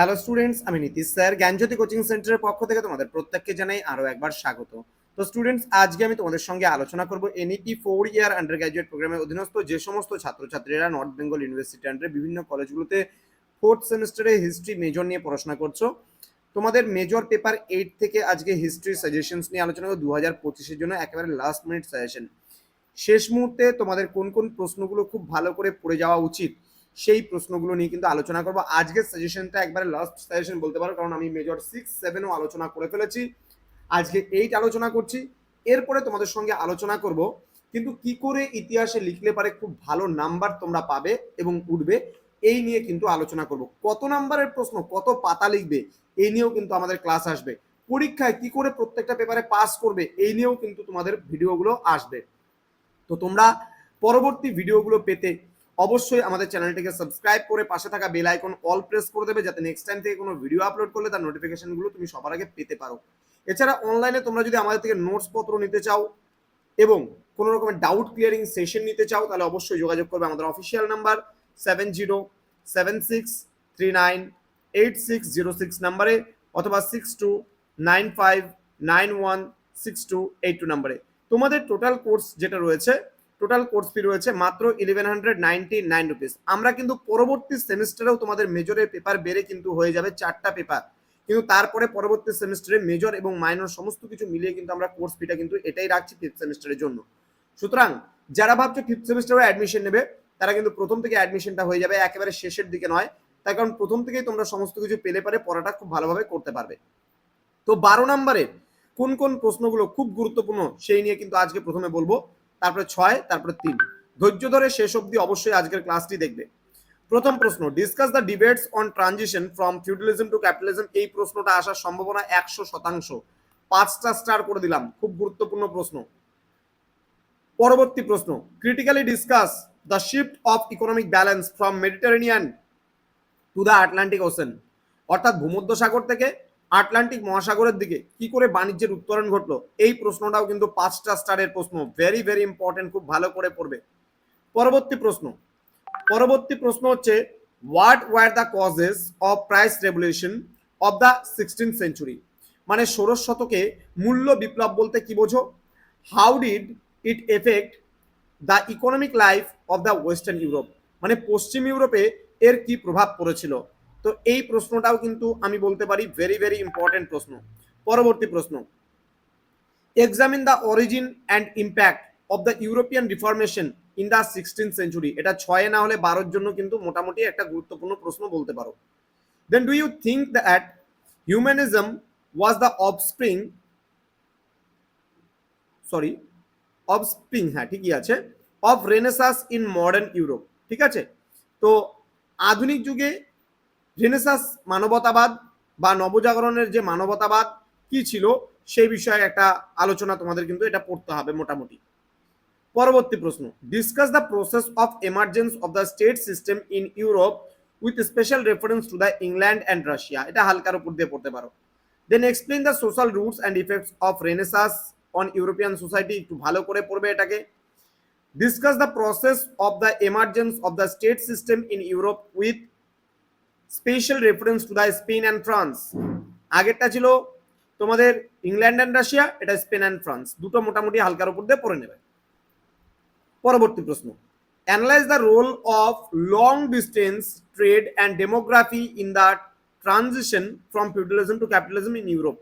Hello students আমি Nitish sir. জ্ঞানজ্যোতি coaching সেন্টারের পক্ষ থেকে তোমাদের প্রত্যেককে জানাই আরও একবার স্বাগত। তো স্টুডেন্টস আজকে আমি তোমাদের সঙ্গে আলোচনা করব NEP four year undergraduate প্রোগ্রামের অধীনস্থ যে সমস্ত ছাত্রছাত্রীরা নর্থ বেঙ্গল ইউনিভার্সিটি আন্ডারে বিভিন্ন কলেজগুলোতে ফোর্থ সেমিস্টারে হিস্ট্রি মেজর নিয়ে পড়াশোনা করছ। তোমাদের মেজর পেপার এইট থেকে আজকে হিস্ট্রি সাজেশনস নিয়ে আলোচনা করব। দু হাজার পঁচিশের জন্য একেবারে লাস্ট মিনিট সাজেশন শেষ মুহূর্তে তোমাদের কোন কোন প্রশ্নগুলো খুব ভালো করে পড়ে যাওয়া উচিত সেই প্রশ্নগুলো নিয়ে কিন্তু আলোচনা করব। আজকের সাজেশনটা একবারে লাস্ট সাজেশন বলতে পারো, কারণ আমি মেজর সিক্স সেভেনও আলোচনা করে ফেলেছি। আজকে এইট আলোচনা করছি। এরপরে তোমাদের সঙ্গে আলোচনা করব, কিন্তু কি করে ইতিহাসে লিখলে পারে খুব ভালো নাম্বার তোমরা পাবে এবং উঠবে, এই নিয়ে কিন্তু আলোচনা করব। কত নাম্বারের প্রশ্ন, কত পাতা লিখবে, এই নিয়েও কিন্তু আমাদের ক্লাস আসবে। পরীক্ষায় কি করে প্রত্যেকটা পেপারে পাস করবে, এই নিয়েও কিন্তু তোমাদের ভিডিওগুলো আসবে। তো তোমরা পরবর্তী ভিডিওগুলো পেতে অবশ্যই আমাদের চ্যানেলটিকে সাবস্ক্রাইব করে পাশে থাকা বেল আইকন অল প্রেস করে দেবে যাতে নেক্সট টাইম থেকে কোনো ভিডিও আপলোড করলে তার নোটিফিকেশনগুলো তুমি সবার আগে পেতে পারো। এছাড়া অনলাইনে তোমরা যদি আমাদের থেকে নোটস পত্র নিতে চাও এবং কোনো রকমের ডাউট ক্লিয়ারিং সেশন নিতে চাও, তাহলে অবশ্যই যোগাযোগ করবে আমাদের official number seven zero seven six three nine eight six zero six নাম্বারে অথবা six two nine five nine one six two eight two নাম্বারে তোমাদের টোটাল কোর্স যেটা রয়েছে টোটাল কোর্স ফি রয়েছে মাত্র eleven hundred ninety nine rupees আমরা কিন্তু পরবর্তী সেমিস্টারেও তোমাদের মেজরের পেপার বেড়ে কিন্তু হয়ে যাবে চারটা পেপার কিন্তু তারপরে পরবর্তী সেমিস্টারে মেজর এবং মাইনর সমস্ত কিছু মিলিয়ে কিন্তু আমরা কোর্স ফিটা কিন্তু এটাই রাখছি ফিফথ সেমিস্টারের জন্য। সুতরাং, যারা ভাবছ ফিফথ সেমিস্টারে অ্যাডমিশন নেবে, তারা কিন্তু প্রথম থেকে অ্যাডমিশনটা হয়ে যাবে, একেবারে শেষের দিকে নয়। তার কারণ প্রথম থেকেই তোমরা সমস্ত কিছু পেলে পারে পড়াটা খুব ভালোভাবে করতে পারবে। তো বারো নম্বরের কোন কোন প্রশ্নগুলো খুব গুরুত্বপূর্ণ, সেই নিয়ে কিন্তু আজকে প্রথমে বলব। তারপরে ছয়, তারপরে তিন। ধৈর্য ধরে শেষ অবধি অবশ্যই আজকের ক্লাসটি দেখবে। প্রথম প্রশ্ন discuss the debates on transition from feudalism to capitalism এই প্রশ্নটা আসার সম্ভাবনা একশো শতাংশ। পাঁচটা স্টার করে দিলাম, খুব গুরুত্বপূর্ণ প্রশ্ন। পরবর্তী প্রশ্ন critically discuss the shift of economic balance from Mediterranean to the Atlantic ocean অর্থাৎ ভূমধ্য সাগর থেকে আটলান্টিক মহাসাগরের দিকে কি করে বাণিজ্যের উত্তরণ ঘটলো? এই প্রশ্নটাও কিন্তু পাঁচটা স্টারের প্রশ্ন। ভেরি ভেরি ইম্পর্টেন্ট খুব ভালো করে পড়বে। পরবর্তী প্রশ্ন। পরবর্তী প্রশ্ন হচ্ছে what were the causes of price revolution of the sixteen century মানে ষোড়শ শতকে মূল্য বিপ্লব বলতে কি বোঝো? How did it effect the economic life of the western Europe মানে পশ্চিম ইউরোপে এর কি প্রভাব পড়েছিল? তো এই প্রশ্নটাও কিন্তু আমি বলতে পারি ভেরি ভেরি ইম্পর্টেন্ট প্রশ্ন। পরবর্তী প্রশ্ন। Examine the origin and impact of the European reformation in the sixteen century এটা ছয়ে না হলে বারোর জন্য কিন্তু মোটামুটি একটা গুরুত্বপূর্ণ প্রশ্ন বলতে পারো। Then do you think that humanism was the offspring sorry offspring হ্যাঁ ঠিকই আছে। Of renaissance in modern Europe ঠিক আছে? তো আধুনিক যুগে রেনেসাস মানবতাবাদ বা নবজাগরণের যে মানবতাবাদ কি ছিল সেই বিষয়ে একটা আলোচনা তোমাদের কিন্তু এটা পড়তে হবে মোটামুটি। পরবর্তী প্রশ্ন। Discuss the process of emergence of the state system in Europe with special reference to the England and Russia এটা হালকার উপর দিয়ে পড়তে পারো। Then explain the social roots and effects of renaissance on European society একটু ভালো করে পড়বে এটাকে। Discuss the process of the emergence of the state system in Europe with special reference to the Spain and France আগেরটা ছিল তোমাদের England and Russia এটা Spain and France দুটো মোটামুটি হালকার উপর দিয়ে পড়ে নেবে। পরবর্তী প্রশ্ন। Analyse the role of long distance trade and demography in the transition from feudalism to capitalism in Europe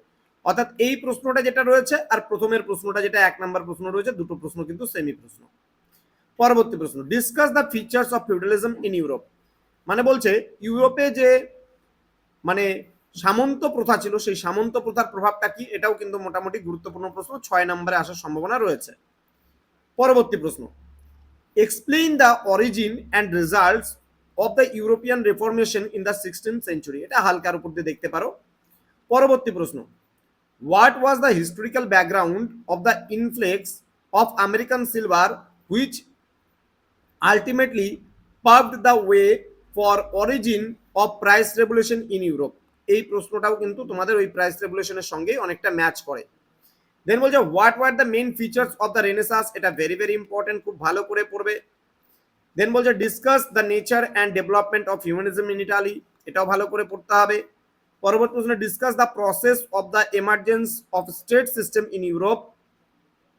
অর্থাৎ এই প্রশ্নটা যেটা রয়েছে আর প্রথমের প্রশ্নটা যেটা এক নম্বর প্রশ্ন রয়েছে, দুটো প্রশ্ন কিন্তু সেমি প্রশ্ন পরবর্তী প্রশ্ন। Discuss the features of feudalism in Europe মানে বলছে ইউরোপে যে মানে সামন্ত প্রথা ছিল, সেই সামন্ত প্রথার প্রভাবটা কি? এটাও কিন্তু মোটামুটি গুরুত্বপূর্ণ প্রশ্ন। ছয় নম্বরে আসার সম্ভাবনা রয়েছে। পরবর্তী প্রশ্ন। Explain the origin and results of the European reformation in the sixteen century এটা হালকার উপর দিয়ে দেখতে পারো। পরবর্তী প্রশ্ন। What was the historical background of the influx of American silver which ultimately paved the way for origin of price revolution in Europe এই প্রশ্নটাও কিন্তু তোমাদের ওই প্রাইস রেভলিউশনের সঙ্গে অনেকটা ম্যাচ করে। দেন বলছে what were the main features of the renaissance এটা ভেরি ভেরি ইম্পর্টেন্ট খুব ভালো করে পড়বে। দেন বলছে discuss the nature and development of humanism in Italy এটাও ভালো করে পড়তে হবে। পরবর্তী প্রশ্ন discuss the process of the emergence of state system in Europe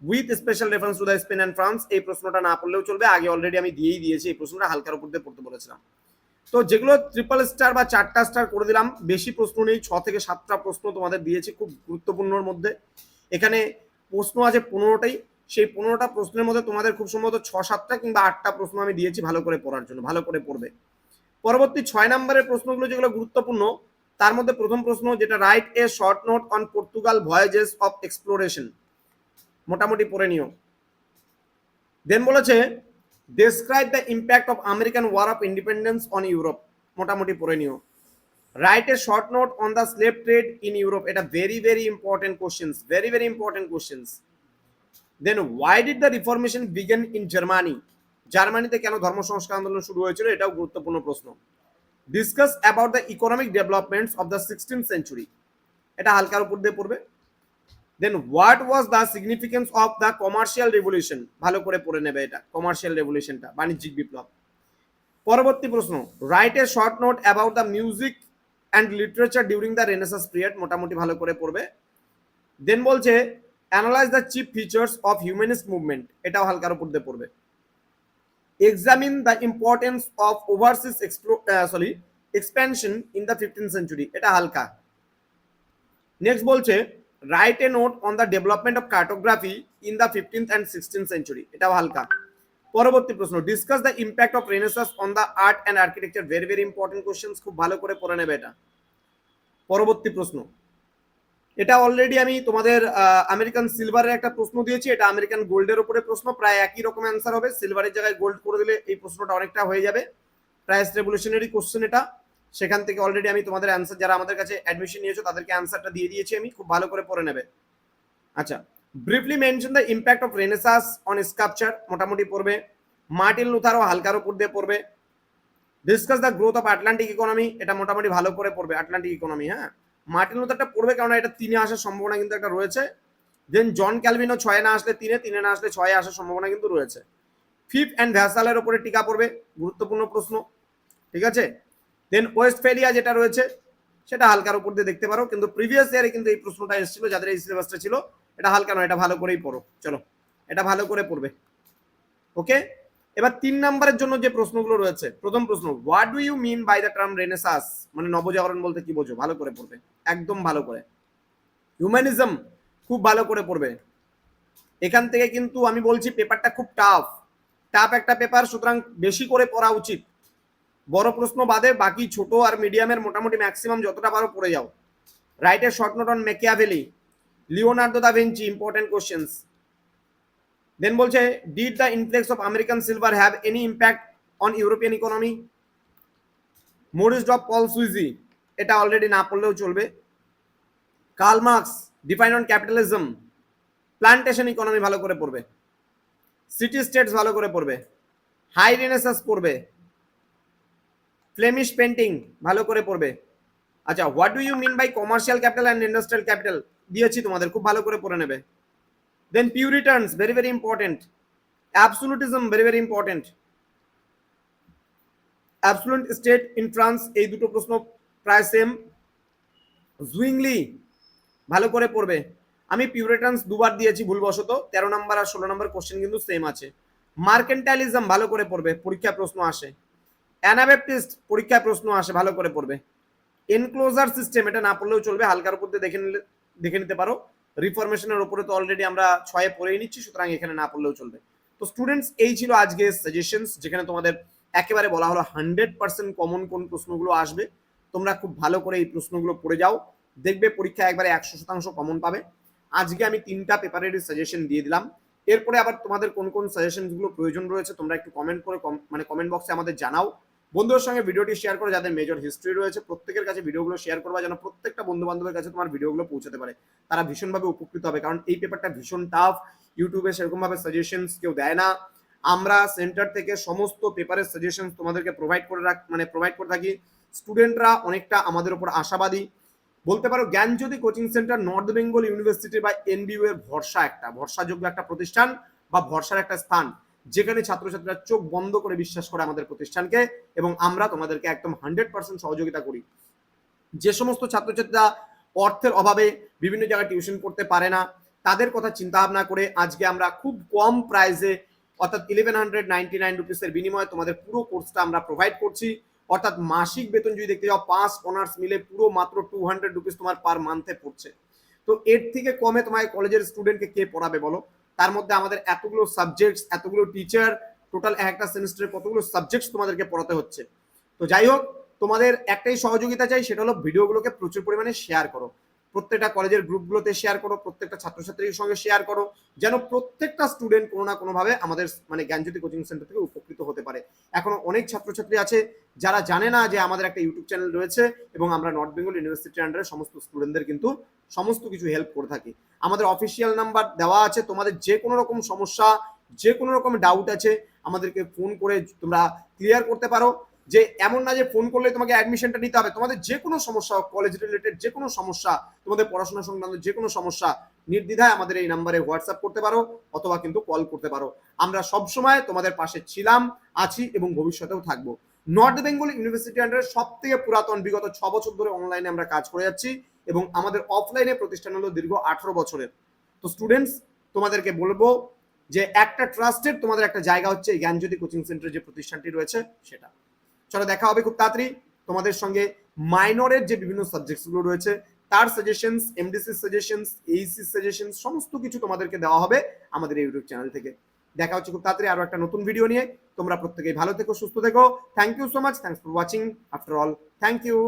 with special reference to the Spain and France এই প্রশ্নটা না পড়লেও চলবে, আগে অলরেডি আমি দিয়েই দিয়েছি, এই প্রশ্নটা হালকার উপর দিয়ে পড়তে বলেছিলাম। তো যেগুলো ট্রিপল স্টার বা চারটা স্টার করে দিলাম, বেশি প্রশ্ন নেই, ছ থেকে সাতটা প্রশ্ন তোমাদের দিয়েছি খুব গুরুত্বপূর্ণর মধ্যে। এখানে প্রশ্ন আছে পনেরোটাই, সেই পনেরোটা প্রশ্নের মধ্যে তোমাদের খুব সম্ভবত ছ, সাতটা কিংবা আটটা প্রশ্ন আমি দিয়েছি ভালো করে পড়ার জন্য, ভালো করে পড়বে। পরবর্তী ছয় নম্বরের প্রশ্নগুলো যেগুলো গুরুত্বপূর্ণ, তার মধ্যে প্রথম প্রশ্ন, যেটা write a short note on Portugal voyages of exploration মোটামুটি পড়ে নিও। দেন বলেছে describe the impact of American war of independence on Europe মোটামুটি পড়ে নিও। Write a short note on the slave trade in Europe এটা very very important questions very very important questions then why did the reformation begin in Germany জার্মানিতে কেন ধর্ম সংস্কার আন্দোলন শুরু হয়েছিল? এটাও গুরুত্বপূর্ণ প্রশ্ন। Discuss about the economic developments of the sixteen century এটা হালকার উপর দিয়ে পড়বে। Then what was the significance of the commercial revolution ভালো করে পড়ে নেবে এটা কমার্শিয়াল রেভলিউশনটা বাণিজ্যিক বিপ্লব। পরবর্তী প্রশ্ন write a short note about the music and literature during the renaissance period মোটামুটি ভালো করে পড়বে। দেন বলছে analyse the chief features of humanist movement এটাও হালকার উপর দিয়ে পড়বে। Examine the importance of overseas sorry expansion in the fifteen century এটা হালকা। নেক্সট বলছে write a note on the development of cartography in the fifteenth and sixteen century এটাও হালকা। পরবর্তী প্রশ্ন। Discuss the impact of renaissance on the art and architecture very very important questions খুব ভালো করে পড়ে নেবে এটা। পরবর্তী প্রশ্ন। এটা অলরেডি আমি তোমাদের আমেরিকান সিলভারের একটা প্রশ্ন দিয়েছি। এটা আমেরিকান গোল্ডের উপরে প্রশ্ন। প্রায় একই রকম অ্যান্সার হবে। সিলভারের জায়গায় গোল্ড করে দিলে এই প্রশ্নটা অনেকটা হয়ে যাবে। প্রাইস রেভলিউশনারি কোশ্চেন এটা। সেখান থেকে অলরেডি আমি তোমাদের অ্যান্সার যারা আমাদের কাছে অ্যাডমিশন নিয়েছো, তাদেরকে অ্যান্সারটা দিয়ে দিয়েছি আমি, খুব ভালো করে পড়ে নেবে। আচ্ছা briefly mention the impact of renaissance on sculpture মোটামুটি পড়বে। মার্টিন লুথারও হালকার উপর দিয়ে পড়বে। Discuss the growth of Atlantic economy এটা মোটামুটি ভালো করে পড়বে আটলান্টিক ইকোনমি হ্যাঁ। মার্টিন লুথারটা পড়বে কারণ এটা তিনে আসার সম্ভাবনা কিন্তু একটা রয়েছে। দেন জন ক্যালভিনও ছয়ে না আসলে তিনে তিনে না আসলে ছয়ে আসার সম্ভাবনা কিন্তু রয়েছে। ফিফ অ্যান্ড ভ্যাসালের উপরে টিকা পড়বে, গুরুত্বপূর্ণ প্রশ্ন, ঠিক আছে? দেন ওয়েস্টফেলিয়া যেটা রয়েছে, সেটা হালকার উপর দিয়ে দেখতে পারো। কিন্তু প্রিভিয়াস ইয়ারে কিন্তু এই প্রশ্নটা এসেছিল, যাদের এই সিলেবাসটা ছিল, এটা হালকা নয়, এটা ভালো করেই পড়ো। চলো, এটা ভালো করে পড়বে। ওকে এবার তিন নাম্বারের জন্য যে প্রশ্নগুলো রয়েছে, প্রথম প্রশ্ন what do you mean by the term renaissance মানে নবজাগরণ বলতে কি বোঝো? ভালো করে পড়বে, একদম ভালো করে। হিউম্যানিজম খুব ভালো করে পড়বে। এখান থেকে কিন্তু আমি বলছি পেপারটা খুব টাফ টাফ একটা পেপার সুতরাং বেশি করে পড়া উচিত। বড় প্রশ্ন বাদে বাকি ছোট আর মিডিয়ামের মোটামুটি ম্যাক্সিমাম যতটা পারো পড়ে যাও। রাইটের short note on Machiavelli Leonardo da Vinci important questions then বলছে did the influx of American silver have any impact on European economy Maurice Dobb Paul Sweezy এটা অলরেডি না পড়লেও চলবে। Karl Marx define on capitalism plantation economy ভালো করে পড়বে। City states ভালো করে পড়বে। হাই রেনেসাস পড়বে। ফ্লেমিশ পেন্টিং ভালো করে পড়বে। আচ্ছা what do you mean by commercial capital and industrial capital দিয়েছি তোমাদের, খুব ভালো করে পড়ে নেবে। Then Puritans very very important absolutism very very important absolutist state in France এই দুটো প্রশ্ন প্রায় সেম জুইংলি ভালো করে পড়বে। আমি পিউরিটার্নস দুবার দিয়েছি, ভুলবশত। তেরো নম্বর আর ষোলো নম্বর কোশ্চেন কিন্তু সেম আছে। মার্কেন্টাইলিজম ভালো করে পড়বে পরীক্ষা প্রশ্ন আসে। অ্যানাবেপটিস্ট পরীক্ষায় প্রশ্ন আসে, ভালো করে পড়বে। এনক্লোজার সিস্টেম এটা না পড়লেও চলবে, হালকার উপর দিয়ে দেখে নিলে দেখে নিতে পারো। রিফরমেশনের উপরে তো অলরেডি আমরা ছয়ে পড়েই নিচ্ছি, সুতরাং এখানে না পড়লেও চলবে। তো স্টুডেন্টস এই ছিল আজকে সাজেশনস যেখানে তোমাদের একেবারে বলা হলো হান্ড্রেড পার্সেন্ট কমন কোন প্রশ্নগুলো আসবে। তোমরা খুব ভালো করে এই প্রশ্নগুলো পড়ে যাও। দেখবে পরীক্ষা একবারে একশো শতাংশ কমন পাবে। আজকে আমি তিনটা পেপারের সাজেশন দিয়ে দিলাম। এরপরে আবার তোমাদের কোন কোন সাজেশনগুলো প্রয়োজন রয়েছে, তোমরা একটু কমেন্ট করে মানে কমেন্ট বক্সে আমাদের জানাও। বন্ধুদের সঙ্গে ভিডিওটি শেয়ার করে, যাদের মেজর হিস্ট্রি রয়েছে, প্রত্যেকের কাছে ভিডিওগুলো শেয়ার করবা যেন প্রত্যেকটা বন্ধু বান্ধবের কাছে তোমার ভিডিওগুলো পৌঁছাতে পারে। তারা ভীষণভাবে উপকৃত হবে, কারণ এই পেপারটা ভীষণ টাফ ইউটিউবে সেরকমভাবে সাজেশনস কেউ দেয় না। আমরা সেন্টার থেকে সমস্ত পেপারের সাজেশন তোমাদেরকে প্রোভাইড করে রাখ মানে প্রোভাইড করে থাকি। স্টুডেন্টরা অনেকটা আমাদের উপর আশাবাদী। বলতে পারো, জ্ঞান Gyanjyoti coaching centre north Bengal university বা এনবিইউ এর ভরসা একটা, ভরসাযোগ্য একটা প্রতিষ্ঠান বা ভরসার একটা স্থান যেখানে ছাত্রছাত্রীরা চোখ বন্ধ করে বিশ্বাস করে আমাদের প্রতিষ্ঠানকে এবং আমরা তোমাদেরকে একদম হান্ড্রেড পার্সেন্ট সহযোগিতা করি। যে সমস্ত ছাত্রছাত্রীরা অর্থের অভাবে বিভিন্ন জায়গায় টিউশন করতে পারে না, তাদের কথা চিন্তা ভাবনা করে আজকে আমরা খুব কম প্রাইসে অর্থাৎ ইলেভেন হান্ড্রেড নাইনটি নাইন রুপিসের বিনিময়ে তোমাদের পুরো কোর্সটা আমরা প্রোভাইড করছি। অর্থাৎ মাসিক বেতন যদি দেখতে যাও, পাঁচ অনার্স মিলে পুরো মাত্র টু হান্ড্রেড রুপিস তোমার পার মান্থে পড়ছে। তো এর থেকে কমে তোমার কলেজের স্টুডেন্টকে কে পড়াবে বলো? তার মধ্যে আমাদের এতগুলো সাবজেক্টস এতগুলো টিচার টোটাল একটা সেমিস্টারে কতগুলো সাবজেক্টস তোমাদেরকে পড়াতে হচ্ছে। তো যাই হোক, তোমাদের একটাই সহযোগিতা চাই, সেটা হলো ভিডিওগুলোকে প্রচুর পরিমাণে শেয়ার করো। প্রত্যেকটা কলেজের গ্রুপগুলোতে শেয়ার করো, প্রত্যেকটা ছাত্রছাত্রীর সঙ্গে শেয়ার করো, যেন প্রত্যেকটা স্টুডেন্ট কোনো না কোনোভাবে আমাদের মানে জ্ঞানজ্যোতি কোচিং সেন্টার থেকে উপকৃত হতে পারে। এখনও অনেক ছাত্রছাত্রী আছে যারা জানে না যে আমাদের একটা ইউটিউব চ্যানেল রয়েছে এবং আমরা নর্থ বেঙ্গল ইউনিভার্সিটির আন্ডারে সমস্ত স্টুডেন্টদের কিন্তু সমস্ত কিছু হেল্প করে থাকি। আমাদের অফিসিয়াল নাম্বার দেওয়া আছে, তোমাদের যে কোনো রকম সমস্যা, যে কোনো রকম ডাউট আছে, আমাদেরকে ফোন করে তোমরা ক্লিয়ার করতে পারো। যে এমন না যে ফোন করলে তোমাকে অ্যাডমিশনটা নিতে হবে। তোমাদের যে কোনো সমস্যা কলেজ রিলেটেড যে কোনো সমস্যা, তোমাদের পড়াশোনা সংক্রান্ত যে কোনো সমস্যা, নির্দ্বিধায় আমাদের এই নাম্বারে হোয়াটসঅ্যাপ করতে পারো, অথবা কিন্তু কল করতে পারো। আমরা সবসময় তোমাদের পাশে ছিলাম, আছি এবং ভবিষ্যতেও থাকব। নর্থ বেঙ্গল ইউনিভার্সিটি আন্ডারে সব থেকে পুরাতন, বিগত ছ বছর ধরে অনলাইনে আমরা কাজ করে যাচ্ছি এবং আমাদের অফলাইনে প্রতিষ্ঠান হলো দীর্ঘ আঠারো বছরের। তো স্টুডেন্টস তোমাদেরকে বলব যে একটা ট্রাস্টেড তোমাদের একটা জায়গা হচ্ছে জ্ঞানজ্যোতি কোচিং সেন্টার যে প্রতিষ্ঠানটি রয়েছে, সেটা। চলো দেখা হবে খুব তাড়াতাড়ি। তোমাদের সঙ্গে মাইনরের যে বিভিন্ন সাবজেক্টসগুলো রয়েছে, তার suggestions MDC suggestions AEC suggestions সমস্ত কিছু তোমাদেরকে দেওয়া হবে আমাদের ইউটিউব চ্যানেল থেকে। দেখা হচ্ছে খুব তাড়াতাড়ি আরও একটা নতুন ভিডিও নিয়ে। তোমরা প্রত্যেকেই ভালো থেকো, সুস্থ থেকো। Thank you so much thanks for watching after all thank you